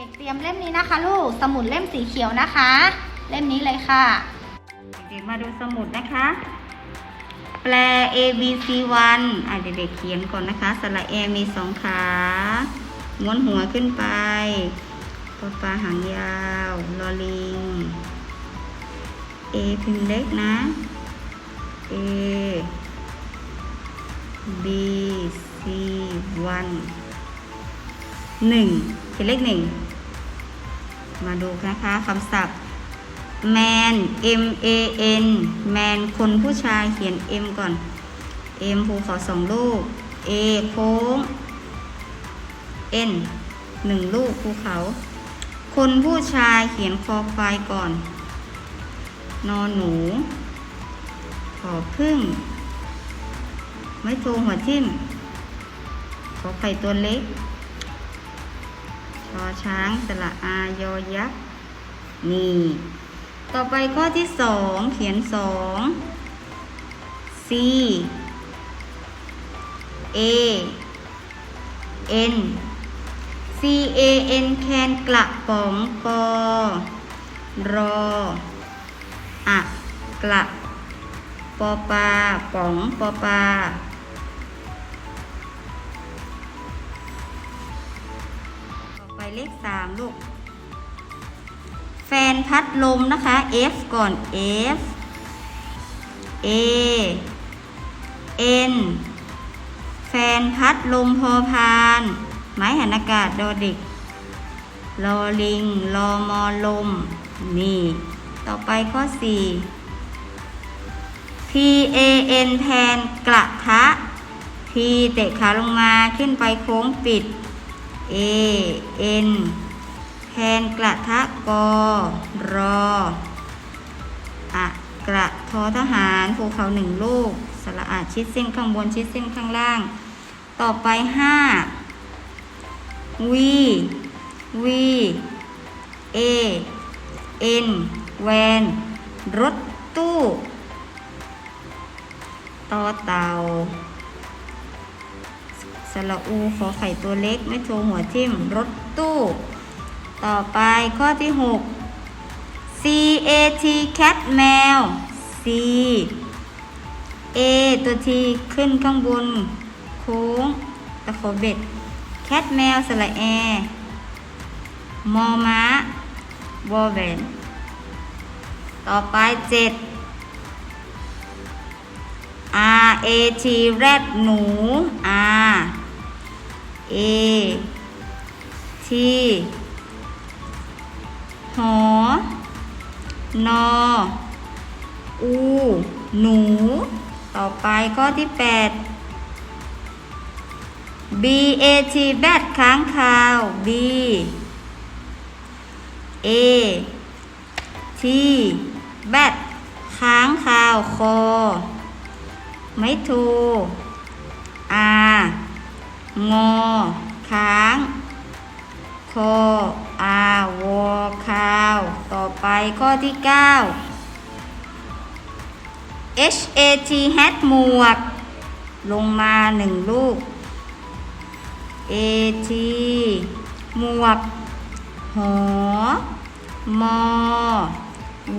ด็กๆ เตรียมเล่มนี้นะคะ ลูก สมุดเล่มสีเขียวนะคะ เล่มนี้เลยค่ะ เด็กๆ มาดูสมุดนะคะ แปล A B C 1อะเด็กๆ เขียนก่อนนะคะ สระแอมีสองขา ม้วนหัวขึ้นไปปอปลาหางยาว ลอลิง A พิมพ์เล็กนะ A B C 1หนึ่งเขียนเลขหนึ่ง มาดูนะคะคำศัพท์แมน M A N แมนคนผู้ชายเขียน M ก่อน M ภูเขาสองลูก A โค้ง N หนึ่งลูกภูเขา คนผู้ชายเขียนคอควายก่อน นอนหนู ขอพึ่ง ไม่โทรหัวทิ่มขอไข่ตัวเล็ก ชอช้างสระอายอยักษ์นี่ ต่อไปข้อที่สองเขียนสอง C A N C A N แคนกระป๋องปอรออะกระปอปลาป๋องปอปลา เลขสามลูก แฟนพัดลมนะคะ F ก่อน F A N แฟนพัดลมพอพาน ไม้หันอากาศดอเด็กลอลิงลอมอลม นี่ ต่อไปข้อ 4 P A N แทนกระทะ P เตะขาลงมาขึ้นไปโค้งปิด A N แทนกระทะกอรออะกระทอทหารภูเขาหนึ่งลูก สระอาชิดเส้นข้างบนชิดเส้นข้างล่าง ต่อไปห้าวีวีเอเอ็นแวนรถตู้ต่อเต่า สระอูขอไข่ตัวเล็ก ไม่โทรหัวทิ่มรถตู้ ต่อไปข้อที่ 6 C A T cat แมว C A ตัว T ขึ้นข้างบน โค้งตะขอเบ็ด cat แมวสระแอ มอม้าวอแหวนต่อไป 7 R A T แรดหนู R A T หอนออูหนู ต่อไปข้อที่ 8 B A T แบดค้างคาว B A T แบดค้างคาวคอ ไม่โทอา งอ ค้าง คออาวอคาว ต่อไปข้อที่ 9 H A T hat หมวก ลงมาหนึ่งลูก A T หมวก หอ มอ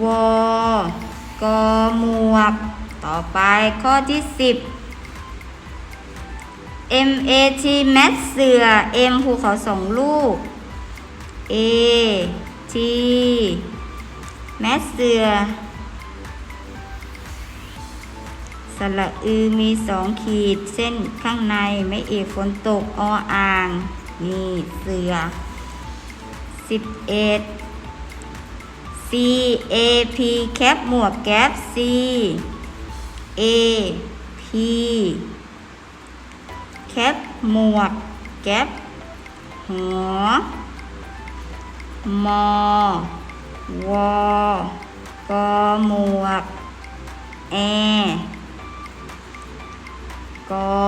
วอกอหมวก ต่อไปข้อที่ 10 M A T แมทเสือ M ภูเขาสองลูก A T แมทเสือสระอือมีสองขีดเส้นข้างในไม่เอกฝนตกออ่าง นี่เสือสิบเอ็ด C A P แคปหมวกแก๊ป C A P แคปหมวก แก๊ปหัว มอ วอกอหมวก แอ กอ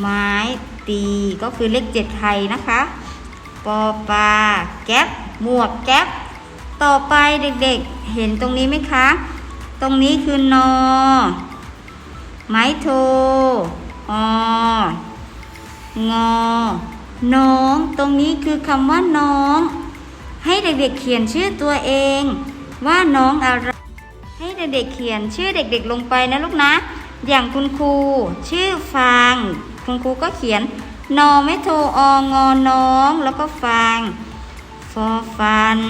ไม้ตีก็คือเลขเจ็ดไทยนะคะ ปอปลาแก๊ปหมวกแก๊ปต่อไปเด็กๆ เห็นตรงนี้ไหมคะ ตรงนี้คือนอ ไม้โท งอ น้อง ตรงนี้คือคำว่าน้อง ให้เด็กๆเขียนชื่อตัวเอง ว่าน้องอะไร ให้เด็กๆเขียนชื่อเด็ก ๆ ลงไปนะลูกนะ อย่างคุณครู ชื่อฟาง คุณครูก็เขียนนอไม่โทอองอน้อง แล้วก็ฟางฟอฟัน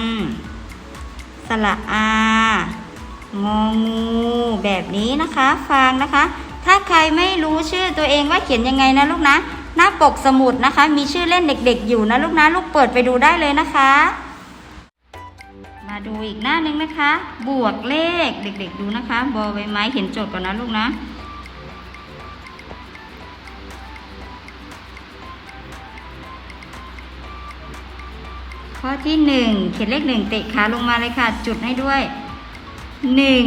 สระอา งองู แบบนี้นะคะ ฟางนะคะ ถ้าใครไม่รู้ชื่อตัวเองว่าเขียนยังไงนะลูกนะ หน้าปกสมุดนะคะ มีชื่อเล่นเด็กๆ อยู่นะลูกนะลูกเปิดไปดูได้เลยนะคะ มาดูอีกหน้าหนึ่งนะคะ บวกเลขเด็ก ๆ ดูนะคะบอใบไม้เขียนโจทย์ก่อนนะลูกนะข้อที่หนึ่งเขียนเลขหนึ่งเตะขาลงมาเลยค่ะ จุดให้ด้วยหนึ่ง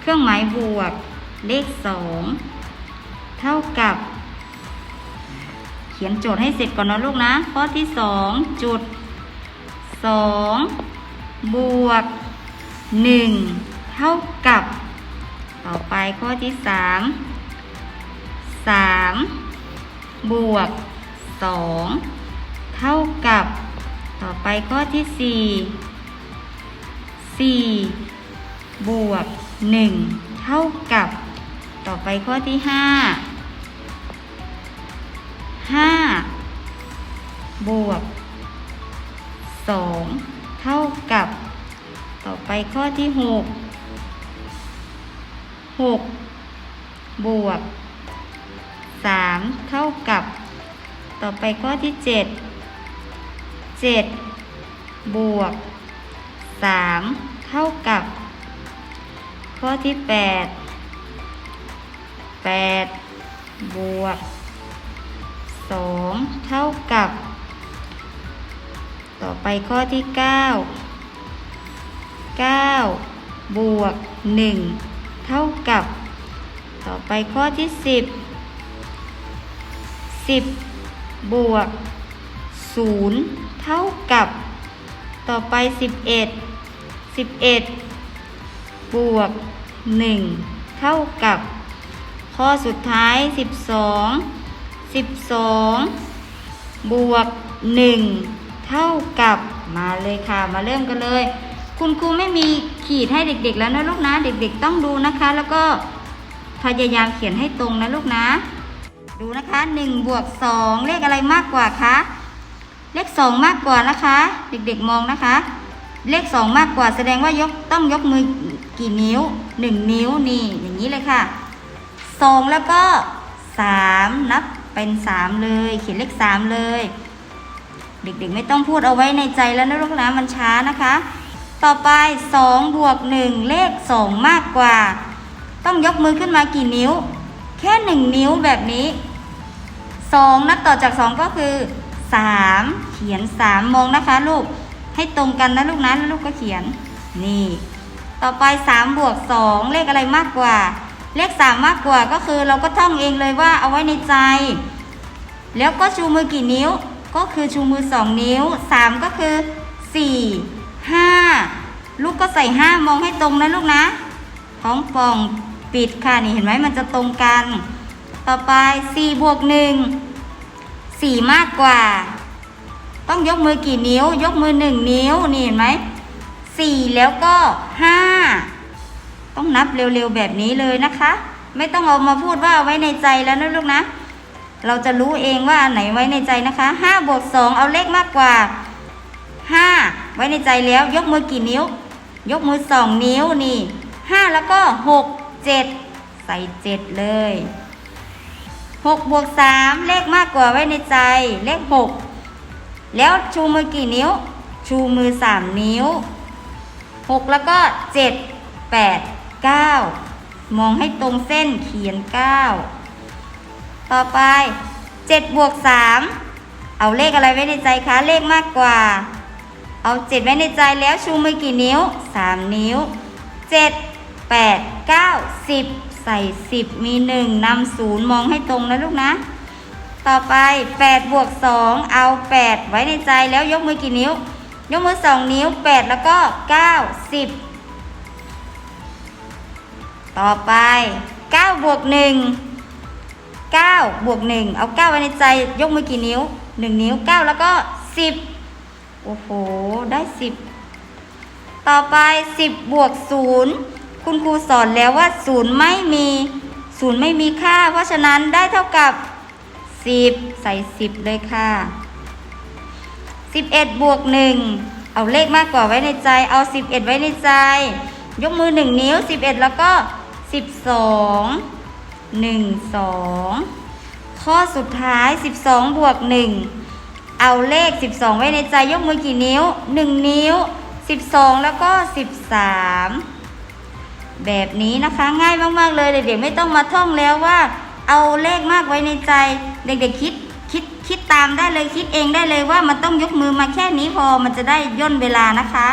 เครื่องหมายบวก เลขสองเท่ากับ เขียนโจทย์ให้เสร็จก่อนนะลูกนะ ข้อที่สองจุดสองบวกหนึ่งเท่ากับ ต่อไปข้อที่สามสามบวกสองเท่ากับ ต่อไปข้อที่สี่สี่บวกหนึ่งเท่ากับ ต่อไปข้อที่ห้าห้าบวกสองเท่ากับ ต่อไปข้อที่หกหกบวกสามเท่ากับ ต่อไปข้อที่เจ็ดเจ็ดบวกสามเท่ากับ ข้อที่แปด แปดบวกสองเท่ากับ ต่อไปข้อที่เก้าเก้าบวกหนึ่งเท่ากับ ต่อไปข้อที่สิบสิบบวกศูนย์เท่ากับ ต่อไปสิบเอ็ดสิบเอ็ดบวกหนึ่งเท่ากับ ข้อสุดท้ายสิบสองสิบสองบวกหนึ่งเท่ากับมาเลยค่ะ มาเริ่มกันเลย คุณครูไม่มีขีดให้เด็กๆ แล้วนะลูกนะ เด็กๆต้องดูนะคะ แล้วก็พยายามเขียนให้ตรงนะลูกนะ ดูนะคะหนึ่งบวกสองเลขอะไรมากกว่าคะเลขสองมากกว่านะคะ เด็กๆมองนะคะ เลขสองมากกว่าแสดงว่ายกต้องยกมือกี่นิ้วหนึ่งนิ้วนี่อย่างนี้เลยค่ะ สองแล้วก็สามนับเป็นสามเลย เขียนเลขสามเลย เด็กๆไม่ต้องพูดเอาไว้ในใจแล้วนะลูกนะมันช้านะคะ ต่อไปสองบวกหนึ่งเลขสองมากกว่า ต้องยกมือขึ้นมากี่นิ้ว แค่หนึ่งนิ้วแบบนี้สองนับต่อจากสองก็คือสามเขียนสามมองนะคะลูกให้ตรงกันนะลูกนะแล้วลูกก็เขียนนี่ ต่อไปสามบวกสองเลขอะไรมากกว่า เลขสามมากกว่าก็คือเราก็ท่องเองเลยว่าเอาไว้ในใจ แล้วก็ชูมือกี่นิ้ว ก็คือชูมือสองนิ้วสามก็คือสี่ห้าลูกก็ใส่ห้ามองให้ตรงนะลูกนะท้องป่องปิดค่ะนี่เห็นไหมมันจะตรงกัน ต่อไปสี่บวกหนึ่งสี่มากกว่า ต้องยกมือกี่นิ้ว ยกมือหนึ่งนิ้วนี่เห็นไหมสี่แล้วก็ห้า ต้องนับเร็วๆแบบนี้เลยนะคะ ไม่ต้องเอามาพูดว่าไว้ในใจแล้วนะลูกนะ เราจะรู้เองว่าอันไหนไว้ในใจนะคะห้าบวกสองเอาเลขมากกว่าห้าไว้ในใจแล้วยกมือกี่นิ้ว ยกมือสองนิ้วนี่ห้าแล้วก็หกเจ็ดใส่เจ็ดเลยหกบวกสามเลขมากกว่าไว้ในใจเลขหกแล้วชูมือกี่นิ้ว ชูมือสามนิ้วหกแล้วก็เจ็ ดแปดเก้ามองให้ตรงเส้นเขียนเก้าต่อไปเจ็ดบวกสามเอาเลขอะไรไว้ในใจคะ เลขมากกว่า เอาเจ็ดไว้ในใจแล้วชูมือกี่นิ้วสามนิ้วเจ็ดแปดเก้าสิบใส่สิบมีหนึ่งนำศูนย์มองให้ตรงนะลูกนะ ต่อไปแปดบวกสองเอาแปดไว้ในใจแล้วยกมือกี่นิ้ว ยกมือสองนิ้วแปดแล้วก็เก้าสิบ ต่อไปเก้าบวกหนึ่งเก้าบวกหนึ่งเอาเก้าไว้ในใจยกมือกี่นิ้วหนึ่งนิ้วเก้าแล้วก็สิบโอ้โห ได้สิบต่อไปสิบบวกศูนย์คุณครูสอนแล้วว่าศูนย์ไม่มีศูนย์ไม่มีค่า เพราะฉะนั้นได้เท่ากับสิบใส่สิบเลยค่ะสิบเอ็ดบวกหนึ่งเอาเลขมากกว่าไว้ในใจ เอาสิบเอ็ดไว้ในใจ ยกมือหนึ่งนิ้วสิบเอ็ดแล้วก็ สิบสองหนึ่งสองข้อสุดท้ายสิบสองบวกหนึ่งเอาเลขสิบสองไว้ในใจยกมือกี่นิ้วหนึ่งนิ้วสิบสองแล้วก็สิบสามแบบนี้นะคะง่ายมาก ๆ เลยเด็กๆไม่ต้องมาท่องแล้วว่า เอาเลขมากไว้ในใจ เด็กๆคิดคิดคิดตามได้เลยคิดเองได้เลยว่ามันต้องยกมือมาแค่นี้พอมันจะได้ย่นเวลานะคะ